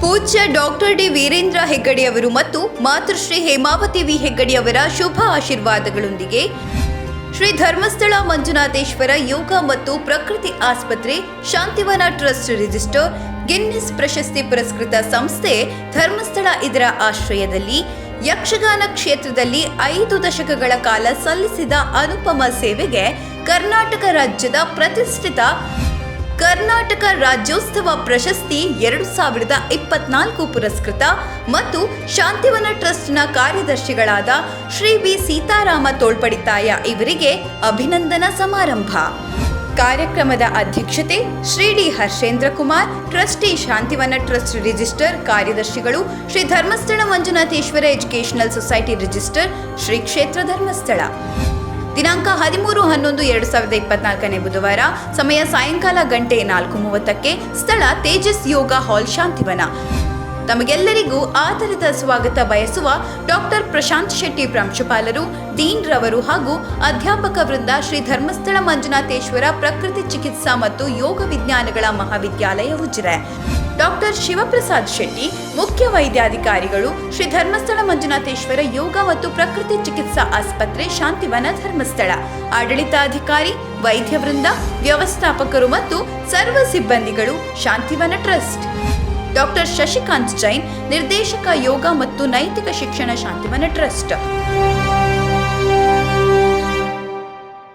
ಪೂಜ್ಯ doctor D Veerendra ಹೆಗ್ಗಡೆಯವರು ಮತ್ತು ಮಾತೃಶ್ರೀ ಹೇಮಾವತಿ ವಿ ಹೆಗ್ಗಡೆಯವರ ಶುಭ ಆಶೀರ್ವಾದಗಳೊಂದಿಗೆ ಶ್ರೀ ಧರ್ಮಸ್ಥಳ ಮಂಜುನಾಥೇಶ್ವರ ಯೋಗ ಮತ್ತು ಪ್ರಕೃತಿ ಆಸ್ಪತ್ರೆ ಶಾಂತಿವನ ಟ್ರಸ್ಟ್ ರಿಜಿಸ್ಟರ್ ಗಿನ್ನಿಸ್ ಪ್ರಶಸ್ತಿ ಪುರಸ್ಕೃತ ಸಂಸ್ಥೆ ಧರ್ಮಸ್ಥಳ ಇದರ ಆಶ್ರಯದಲ್ಲಿ ಯಕ್ಷಗಾನ ಕ್ಷೇತ್ರದಲ್ಲಿ ಐದು ದಶಕಗಳ ಕಾಲ ಸಲ್ಲಿಸಿದ ಅನುಪಮ ಸೇವೆಗೆ ಕರ್ನಾಟಕ ರಾಜ್ಯದ ಪ್ರತಿಷ್ಠಿತ ಕರ್ನಾಟಕ ರಾಜ್ಯೋತ್ಸವ ಪ್ರಶಸ್ತಿ ಎರಡು ಸಾವಿರದ ಇಪ್ಪತ್ನಾಲ್ಕು ಪುರಸ್ಕೃತ ಮತ್ತು ಶಾಂತಿವನ ಟ್ರಸ್ಟ್ನ ಕಾರ್ಯದರ್ಶಿಗಳಾದ ಶ್ರೀ ಬಿ ಸೀತಾರಾಮ ತೋಳ್ಪಡಿತಾಯ ಇವರಿಗೆ ಅಭಿನಂದನಾ ಸಮಾರಂಭ. ಕಾರ್ಯಕ್ರಮದ ಅಧ್ಯಕ್ಷತೆ Shri D Harshendra Kumar, trustee Shantivana trust register ಕಾರ್ಯದರ್ಶಿಗಳು Shri Dharmasthala Manjunatheshwara educational society register Shri Kshetra Dharmasthala. ದಿನಾಂಕ ಹದಿಮೂರು, ಹನ್ನೊಂದು, ಎರಡು ಸಾವಿರದ ಇಪ್ಪತ್ನಾಲ್ಕನೇ ಬುಧವಾರ, ಸಮಯ ಸಾಯಂಕಾಲ ಗಂಟೆ ನಾಲ್ಕು ಮೂವತ್ತಕ್ಕೆ, ಸ್ಥಳ ತೇಜಸ್ ಯೋಗ ಹಾಲ್ ಶಾಂತಿವನ. ತಮಗೆಲ್ಲರಿಗೂ ಆತರದ ಸ್ವಾಗತ ಬಯಸುವ ಡಾಕ್ಟರ್ ಪ್ರಶಾಂತ್ ಶೆಟ್ಟಿ ಪ್ರಾಂಶುಪಾಲರು, ಡೀನ್ ರವರು ಹಾಗೂ ಅಧ್ಯಾಪಕ ವೃಂದ ಶ್ರೀ ಧರ್ಮಸ್ಥಳ ಮಂಜುನಾಥೇಶ್ವರ ಪ್ರಕೃತಿ ಚಿಕಿತ್ಸಾ ಮತ್ತು ಯೋಗ ವಿಜ್ಞಾನಗಳ ಮಹಾವಿದ್ಯಾಲಯ ಉಜಿರೆ. ಡಾಕ್ಟರ್ ಶಿವಪ್ರಸಾದ್ ಶೆಟ್ಟಿ, ಮುಖ್ಯ ವೈದ್ಯಾಧಿಕಾರಿಗಳು ಶ್ರೀ ಧರ್ಮಸ್ಥಳ ಮಂಜುನಾಥೇಶ್ವರ ಯೋಗ ಮತ್ತು ಪ್ರಕೃತಿ ಚಿಕಿತ್ಸಾ ಆಸ್ಪತ್ರೆ ಶಾಂತಿವನ ಧರ್ಮಸ್ಥಳ. ಆಡಳಿತಾಧಿಕಾರಿ, ವೈದ್ಯ ವೃಂದ, ವ್ಯವಸ್ಥಾಪಕರು ಮತ್ತು ಸರ್ವ ಸಿಬ್ಬಂದಿಗಳು ಶಾಂತಿವನ ಟ್ರಸ್ಟ್. ಡಾಕ್ಟರ್ ಶಶಿಕಾಂತ್ ಜೈನ್, ನಿರ್ದೇಶಕ ಯೋಗ ಮತ್ತು ನೈತಿಕ ಶಿಕ್ಷಣ ಶಾಂತಿವನ ಟ್ರಸ್ಟ್.